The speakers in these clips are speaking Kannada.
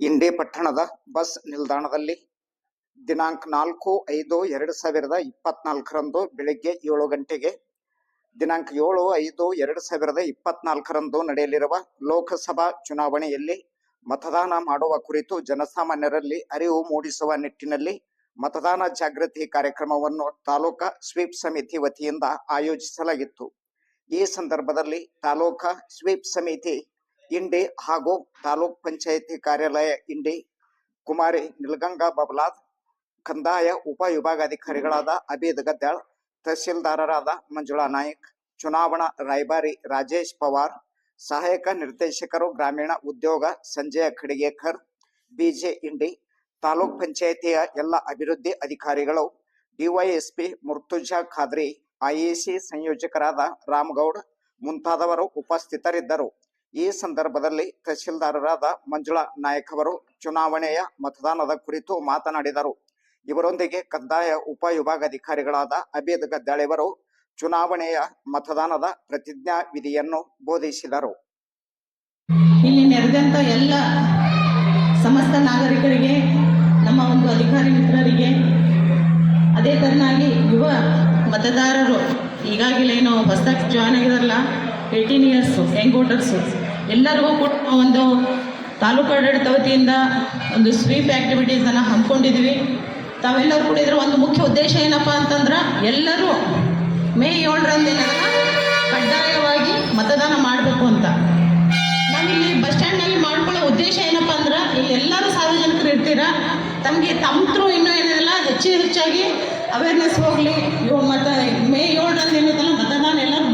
ಇಂಡಿ ಪಟ್ಟಣದ ಬಸ್ ನಿಲ್ದಾಣದಲ್ಲಿ ದಿನಾಂಕ ನಾಲ್ಕು, ಐದು, ಎರಡು ಸಾವಿರದ ಇಪ್ಪತ್ನಾಲ್ಕರಂದು ಬೆಳಿಗ್ಗೆ ಏಳು ಗಂಟೆಗೆ, ದಿನಾಂಕ ಏಳು, ಐದು, ಎರಡು ಸಾವಿರದ ಇಪ್ಪತ್ನಾಲ್ಕರಂದು ನಡೆಯಲಿರುವ ಲೋಕಸಭಾ ಚುನಾವಣೆಯಲ್ಲಿ ಮತದಾನ ಮಾಡುವ ಕುರಿತು ಜನಸಾಮಾನ್ಯರಲ್ಲಿ ಅರಿವು ಮೂಡಿಸುವ ನಿಟ್ಟಿನಲ್ಲಿ ಮತದಾನ ಜಾಗೃತಿ ಕಾರ್ಯಕ್ರಮವನ್ನು ತಾಲೂಕಾ ಸ್ವೀಪ್ ಸಮಿತಿ ವತಿಯಿಂದ ಆಯೋಜಿಸಲಾಗಿತ್ತು. ಈ ಸಂದರ್ಭದಲ್ಲಿ ತಾಲೂಕಾ ಸ್ವೀಪ್ ಸಮಿತಿ ಇಂಡಿ ಹಾಗೂ ತಾಲೂಕ್ ಪಂಚಾಯತಿ ಕಾರ್ಯಾಲಯ ಇಂಡಿ ಕುಮಾರಿ ನಿಲ್ಗಂಗಾ ಬಬಲಾದ್ ಕಂದಾಯ ಉಪ ವಿಭಾಗಾಧಿಕಾರಿಗಳಾದ ಅಬೀದ್ ಗದ್ದಾಳ್, ತಹಸೀಲ್ದಾರರಾದ ಮಂಜುಳಾ ನಾಯಕ್, ಚುನಾವಣಾ ರಾಯಭಾರಿ ರಾಜೇಶ್ ಪವಾರ್, ಸಹಾಯಕ ನಿರ್ದೇಶಕರು ಗ್ರಾಮೀಣ ಉದ್ಯೋಗ ಸಂಜಯ ಖಡಿಗೇಕರ್, ಬಿಜೆ ಇಂಡಿ, ತಾಲೂಕ್ ಪಂಚಾಯತಿಯ ಎಲ್ಲ ಅಭಿವೃದ್ಧಿ ಅಧಿಕಾರಿಗಳು, ಡಿವೈಎಸ್ಪಿ ಮುರ್ತುಜಾ ಖಾದ್ರಿ ಐಎಸಿ ಸಂಯೋಜಕರಾದ ರಾಮಗೌಡ್ ಮುಂತಾದವರು ಉಪಸ್ಥಿತರಿದ್ದರು. ಈ ಸಂದರ್ಭದಲ್ಲಿ ತಹಶೀಲ್ದಾರರಾದ ಮಂಜುಳಾ ನಾಯಕ್ ಅವರು ಚುನಾವಣೆಯ ಮತದಾನದ ಕುರಿತು ಮಾತನಾಡಿದರು. ಇವರೊಂದಿಗೆ ಕಂದಾಯ ಉಪ ವಿಭಾಗಾಧಿಕಾರಿಗಳಾದ ಅಬೀದ್ ಗದ್ದಾಳಿವರು ಚುನಾವಣೆಯ ಮತದಾನದ ಪ್ರತಿಜ್ಞಾ ವಿಧಿಯನ್ನು ಬೋಧಿಸಿದರು. ಇಲ್ಲಿ ನೆರೆದಂತ ಎಲ್ಲ ಸಮಸ್ತ ನಾಗರಿಕರಿಗೆ, ನಮ್ಮ ಒಂದು ಅಧಿಕಾರಿ ಮಿತ್ರರಿಗೆ, ಅದೇ ತರನಾಗಿ ಯುವ ಮತದಾರರು ಈಗಾಗಲೇನು ಹೊಸದಾಗಿ ಜಾಯ್ನ್ ಆಗಿದಾರಲ್ಲ ಏಯ್ಟೀನ್ ಇಯರ್ಸು ಯಂಗ್ ವೋಟರ್ಸು ಎಲ್ಲರಿಗೂ ಕೂಡ ಒಂದು ತಾಲೂಕು ಆಡಳಿತ ವತಿಯಿಂದ ಒಂದು ಸ್ವೀಪ್ ಆ್ಯಕ್ಟಿವಿಟೀಸನ್ನು ಹಮ್ಮಿಕೊಂಡಿದ್ವಿ ತಾವೆಲ್ಲರೂ ಕೂಡ ಇದರ ಒಂದು ಮುಖ್ಯ ಉದ್ದೇಶ ಏನಪ್ಪ ಅಂತಂದ್ರೆ ಎಲ್ಲರೂ ಮೇ ಏಳರಂದು ಏನದಲ್ಲ ಕಡ್ಡಾಯವಾಗಿ ಮತದಾನ ಮಾಡಬೇಕು ಅಂತ. ನಾವಿಲ್ಲಿ ಬಸ್ ಸ್ಟ್ಯಾಂಡ್ನಲ್ಲಿ ಮಾಡ್ಕೊಳ್ಳೋ ಉದ್ದೇಶ ಏನಪ್ಪ ಅಂದ್ರೆ ಇಲ್ಲಿ ಎಲ್ಲರೂ ಸಾರ್ವಜನಿಕರು ಇರ್ತೀರಾ? ತಮಗೆ ತಮ್ಮ ಥ್ರೂ ಇನ್ನೂ ಏನಿಲ್ಲ ಹೆಚ್ಚು ಹೆಚ್ಚಾಗಿ ಅವೇರ್ನೆಸ್ ಹೋಗಲಿ. ಇವು ಮತ್ತು ಮೇ ಏಳರಂದು ಏನಿದೆಲ್ಲ ಮತದಾನ ಎಲ್ಲರೂ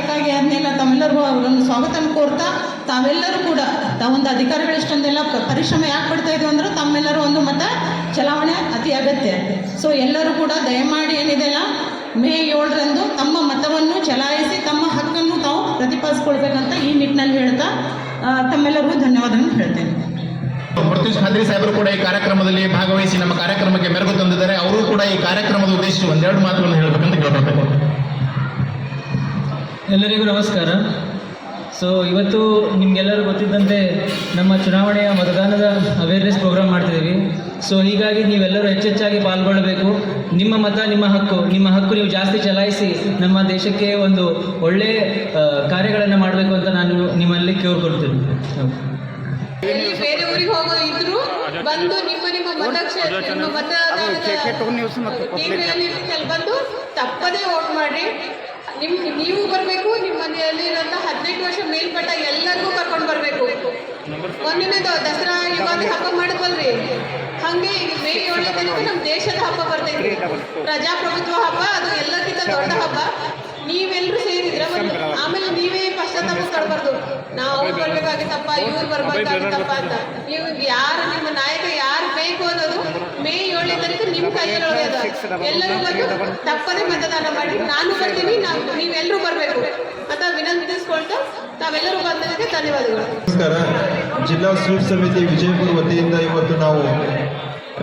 ಅದಕ್ಕಾಗಿ ಅದನ್ನೆಲ್ಲ ತಮ್ಮೆಲ್ಲರಿಗೂ ಅವರನ್ನು ಸ್ವಾಗತ ಕೋರ್ತಾ, ತಾವೆಲ್ಲರೂ ಕೂಡ ತಾವೊಂದು ಅಧಿಕಾರಿಗಳು ಇಷ್ಟೊಂದೆಲ್ಲ ಪ- ಪರಿಶ್ರಮ ಯಾಕೆ ಪಡ್ತಾ ಇದ್ವಿ ಅಂದ್ರೆ ತಮ್ಮೆಲ್ಲರೂ ಒಂದು ಮತ ಚಲಾವಣೆ ಅತಿ ಅಗತ್ಯ. ಸೊ ಎಲ್ಲರೂ ಕೂಡ ದಯಮಾಡಿ ಏನಿದೆಲ್ಲ ಮೇ ಏಳರಂದು ತಮ್ಮ ಮತವನ್ನು ಚಲಾಯಿಸಿ, ತಮ್ಮ ಹಕ್ಕನ್ನು ತಾವು ಪ್ರತಿಪಾದಿಸ್ಕೊಳ್ಬೇಕಂತ ಈ ನಿಟ್ಟಿನಲ್ಲಿ ಹೇಳ್ತಾ ತಮ್ಮೆಲ್ಲರಿಗೂ ಧನ್ಯವಾದಗಳನ್ನು ಹೇಳ್ತೇನೆ. ಮೃತ್ಯುಂಜ ಖಾದ್ರಿ ಸಾಹೇಬರು ಕೂಡ ಈ ಕಾರ್ಯಕ್ರಮದಲ್ಲಿ ಭಾಗವಹಿಸಿ ನಮ್ಮ ಕಾರ್ಯಕ್ರಮಕ್ಕೆ ಮೆರುಗು ತಂದಿದ್ದಾರೆ. ಅವರು ಕೂಡ ಈ ಕಾರ್ಯಕ್ರಮದ ಉದ್ದೇಶಿಸಿ ಒಂದೆರಡು ಮಾತುಗಳನ್ನು ಹೇಳಬೇಕಂತ ಕೇಳಬೇಕು ಎಲ್ಲರಿಗೂ ನಮಸ್ಕಾರ. ಸೊ ಇವತ್ತು ನಿಮಗೆಲ್ಲರೂ ಗೊತ್ತಿದ್ದಂತೆ ನಮ್ಮ ಚುನಾವಣೆಯ ಮತದಾನದ ಅವೇರ್ನೆಸ್ ಪ್ರೋಗ್ರಾಮ್ ಮಾಡ್ತಿದ್ದೀವಿ. ಸೊ ಹೀಗಾಗಿ ನೀವೆಲ್ಲರೂ ಹೆಚ್ಚೆಚ್ಚಾಗಿ ಪಾಲ್ಗೊಳ್ಳಬೇಕು. ನಿಮ್ಮ ಮತ ನಿಮ್ಮ ಹಕ್ಕು ನಿಮ್ಮ ಹಕ್ಕು ನೀವು ಜಾಸ್ತಿ ಚಲಾಯಿಸಿ ನಮ್ಮ ದೇಶಕ್ಕೆ ಒಂದು ಒಳ್ಳೆಯ ಕಾರ್ಯಗಳನ್ನು ಮಾಡಬೇಕು ಅಂತ ನಾನು ನಿಮ್ಮಲ್ಲಿ ಕೇಳ್ಕೊಳ್ತೀನಿ. ಎಲ್ಲಿ ಬೇರೆ ಊರಿಗೆ ಹೋಗೋ ಇದ್ರು ಬಂದು ನಿಮ್ಮ ನಿಮ್ಮ ಮತಕ್ಷೇತ್ರ ನಿಮ್ಮ ಮತದಾನದ ಬಂದು ನಿಮ್ ನೀವು ಬರಬೇಕು ನಿಮ್ಮ ಮನೆಯಲ್ಲಿ ಇರೋಂಥ ಹದಿನೆಂಟು ವರ್ಷ ಮೇಲ್ಪಟ್ಟ ಎಲ್ಲರಿಗೂ ಕರ್ಕೊಂಡು ಬರಬೇಕು. ಒಂದನೇದು ದಸರಾ ಯುಗಾದಿ ಹಬ್ಬ ಮಾಡಬಲ್ರಿ ಹಂಗೆ ಈಗ ಮೇ ಏಳನೇ ತಾರೀಕು ನಮ್ಮ ದೇಶದ ಹಬ್ಬ ಬರ್ತೈತಿ ಪ್ರಜಾಪ್ರಭುತ್ವ ಹಬ್ಬ, ಅದು ಎಲ್ಲಕ್ಕಿಂತ ದೊಡ್ಡ ಹಬ್ಬ. ನೀವೆಲ್ಲರೂ ಸೇರಿದ್ರೆ ಆಮೇಲೆ ನೀವೇ ಪಶ್ಚಾತ್ತಾಪ ಪಡಬಾರ್ದು. ನಾವು ಅವ್ರು ಬರ್ಬೇಕಾಗಿತ್ತಪ್ಪ, ಇವ್ರು ಬರ್ಬೇಕಾಗಿತ್ತಪ್ಪ ಅಂತ. ನೀವು ಯಾರು ನಿಮ್ಮ ನಾಯಕ, ಯಾರು ಬೇಕು ಅನ್ನೋದು ಮೇ ಏಳನೇ ತಾರೀಕು ನಿಮ್ಮ ಕೈಯಲ್ಲಿ ಅದ ಎಲ್ಲರೂ ಬಂದು ತಪ್ಪದೇ ಮತದಾನ ಮಾಡಿ. ನಾನು ಬರ್ತೀನಿ ನಾವು ನೀವೆಲ್ಲರೂ ಬರಬೇಕು. ಅಂತ ವಿನಂತಿಸ್ಕೊಳ್ತಾ ತಾವೆಲ್ಲರೂ ಬಂದದಕ್ಕೆ ಧನ್ಯವಾದಗಳು. ನಮಸ್ಕಾರ. ಜಿಲ್ಲಾ ಸ್ವೀಪ್ ಸಮಿತಿ ವಿಜಯಪುರ ವತಿಯಿಂದ ಇವತ್ತು ನಾವು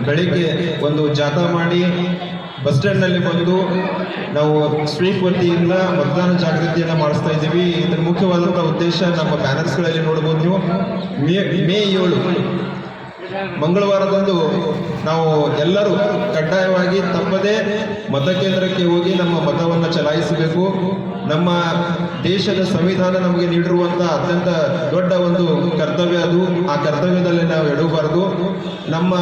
ಬೆಳಿಗ್ಗೆ ಒಂದು ಜಾಥಾ ಮಾಡಿ ಬಸ್ ಸ್ಟ್ಯಾಂಡ್ನಲ್ಲಿ ಬಂದು ನಾವು ಸ್ವೀಪ್ ವತಿಯಿಂದ ಮತದಾನ ಜಾಗೃತಿಯನ್ನು ಮಾಡಿಸ್ತಾ ಇದ್ದೀವಿ. ಇದರ ಮುಖ್ಯವಾದಂಥ ಉದ್ದೇಶ ನಮ್ಮ ಬ್ಯಾನರ್ಸ್ಗಳಲ್ಲಿ ನೋಡ್ಬೋದು ನೀವು. ಮೇ ಮೇ ಏಳು. ಮಂಗಳವಾರದಂದು ನಾವು ಎಲ್ಲರೂ ಕಡ್ಡಾಯವಾಗಿ ತಪ್ಪದೇ ಮತಕೇಂದ್ರಕ್ಕೆ ಹೋಗಿ ನಮ್ಮ ಮತವನ್ನು ಚಲಾಯಿಸಬೇಕು. ನಮ್ಮ ದೇಶದ ಸಂವಿಧಾನ ನಮಗೆ ನೀಡಿರುವಂಥ ಅತ್ಯಂತ ದೊಡ್ಡ ಒಂದು ಕರ್ತವ್ಯ ಅದು. ಆ ಕರ್ತವ್ಯದಲ್ಲಿ ನಾವು ಎಡಬಾರದು. ನಮ್ಮ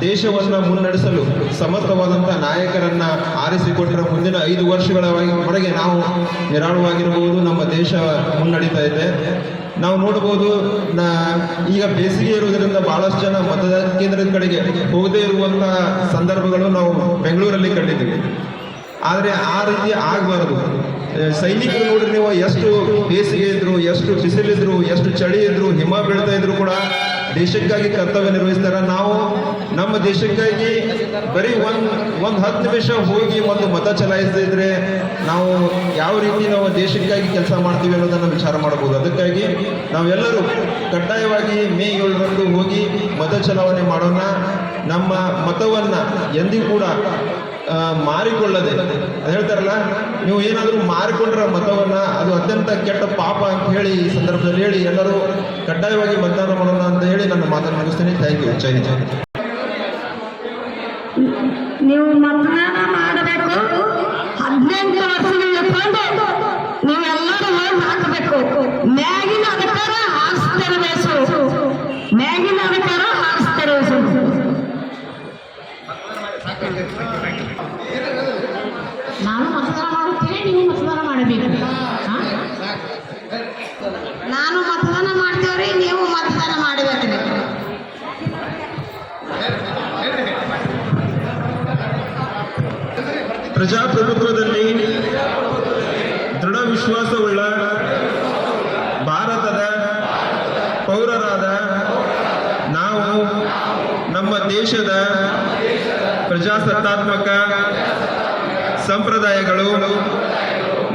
ದೇಶವನ್ನು ಮುನ್ನಡೆಸಲು ಸಮರ್ಥವಾದಂಥ ನಾಯಕರನ್ನ ಆರಿಸಿಕೊಟ್ಟರೆ ಮುಂದಿನ ಐದು ವರ್ಷಗಳವರೆಗೆ ನಾವು ನಿರಾಳವಾಗಿರಬಹುದು. ನಮ್ಮ ದೇಶ ಮುನ್ನಡೀತಾ ಇದೆ. ನಾವು ನೋಡಬಹುದು ಈಗ ಬೇಸಿಗೆ ಇರುವುದರಿಂದ ಬಹಳಷ್ಟು ಜನ ಮತದಾನ ಕೇಂದ್ರದ ಕಡೆಗೆ ಹೋಗದೇ ಇರುವಂತಹ ಸಂದರ್ಭಗಳು ನಾವು ಬೆಂಗಳೂರಲ್ಲಿ ಕಂಡಿದ್ದೀವಿ. ಆದರೆ ಆ ರೀತಿ ಆಗಬಾರದು. ಸೈನಿಕರು ನೋಡ್ರಿ ನೀವು ಎಷ್ಟು ಬೇಸಿಗೆ ಇದ್ರು, ಎಷ್ಟು ಬಿಸಿಲಿದ್ರು, ಎಷ್ಟು ಚಳಿ ಇದ್ರು, ಹಿಮ ಬೀಳ್ತಾ ಇದ್ರು ಕೂಡ ದೇಶಕ್ಕಾಗಿ ಕರ್ತವ್ಯ ನಿರ್ವಹಿಸ್ತಾರ. ನಾವು ನಮ್ಮ ದೇಶಕ್ಕಾಗಿ ಬರೀ ಒಂದ್ ಒಂದ್ ಹತ್ತು ನಿಮಿಷ ಹೋಗಿ ಒಂದು ಮತ ಚಲಾಯಿಸಿದ್ರೆ ನಾವು ಯಾವ ರೀತಿ ನಾವು ದೇಶಕ್ಕಾಗಿ ಕೆಲಸ ಮಾಡ್ತೀವಿ ಅನ್ನೋದನ್ನ ವಿಚಾರ ಮಾಡಬಹುದು. ಅದಕ್ಕಾಗಿ ನಾವೆಲ್ಲರೂ ಕಡ್ಡಾಯವಾಗಿ ಮೇ ಏಳರಂದು ಹೋಗಿ ಮತ ಚಲಾವಣೆ ಮಾಡೋಣ. ನಮ್ಮ ಮತವನ್ನ ಎಂದಿಗೂ ಕೂಡ ಮಾರಿಕೊಳ್ಳದೆ. ಅದು ಹೇಳ್ತಾರಲ್ಲ, ನೀವು ಏನಾದರೂ ಮಾರಿಕೊಂಡ್ರೆ ಮತವನ್ನ, ಅದು ಅತ್ಯಂತ ಕೆಟ್ಟ ಪಾಪ ಅಂತ ಹೇಳಿ ಈ ಸಂದರ್ಭದಲ್ಲಿ ಹೇಳಿ ಎಲ್ಲರೂ ಕಡ್ಡಾಯವಾಗಿ ಮತದಾನ ಮಾಡೋಣ ಅಂತ ಹೇಳಿ ನನ್ನ ಮಾತನ್ನು ಮುಗಿಸ್ತೀನಿ. Thank you Jai Hind. ನೀವು ಮತದಾನ ಮಾಡಬೇಕು ಹದಿನೆಂಟು ವರ್ಷಗಳ ತಂದು ನೀವೆಲ್ಲರೂ ಹೋಗಿ ಹಾಕಬೇಕು ಮ್ಯಾಗಿನ ಅಧಿಕಾರ ಹಾರಿಸ್ತಿರಬೇಕು ಮ್ಯಾಗಿನ ಅಧಿಕಾರ ಹಾರಿಸ್ತಿರಬೇಕು ನಾನು ಮತದಾನ ಮಾಡುತ್ತೇನೆ ನೀವು ಮತದಾನ ಮಾಡಬೇಕು ಹಾ? ನಾನು ಮತದಾನ ಮಾಡ್ತೇವ್ರಿ ನೀವು ಮತದಾನ ಮಾಡಬೇಕ್ರಿ ಪ್ರಜಾಪ್ರಭುತ್ವದಲ್ಲಿ ದೃಢ ವಿಶ್ವಾಸವುಳ್ಳ ಭಾರತದ ಪೌರರಾದ ನಾವು ನಮ್ಮ ದೇಶದ ಪ್ರಜಾಸತ್ತಾತ್ಮಕ ಸಂಪ್ರದಾಯಗಳು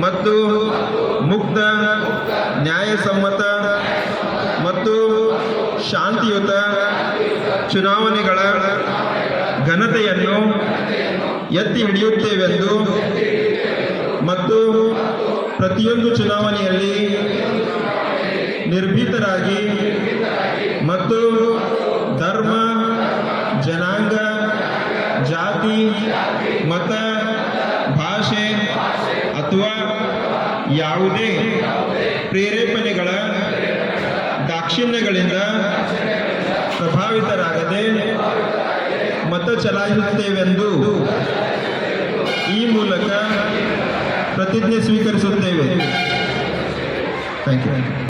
ಮತ್ತು ಮುಕ್ತ, ನ್ಯಾಯಸಮ್ಮತ ಮತ್ತು ಶಾಂತಿಯುತ ಚುನಾವಣೆಗಳ ಘನತೆಯನ್ನು ಎತ್ತಿ ಹಿಡಿಯುತ್ತೇವೆಂದು ಮತ್ತು ಪ್ರತಿಯೊಂದು ಚುನಾವಣೆಯಲ್ಲಿ ನಿರ್ಭೀತರಾಗಿ ಮತ್ತು ಧರ್ಮ, ಜನಾಂಗ, ಜಾತಿ, ಮತ, ಭಾಷೆ ಅಥವಾ ಯಾವುದೇ ಪ್ರೇರೇಪಣೆಗಳ ದಾಕ್ಷಿಣ್ಯಗಳಿಂದ ಪ್ರಭಾವಿತರಾಗದೆ ಮತ ಚಲಾಯಿಸುತ್ತೇವೆಂದು ಈ ಮೂಲಕ ಪ್ರತಿಜ್ಞೆ ಸ್ವೀಕರಿಸುತ್ತೇವೆ. Thank you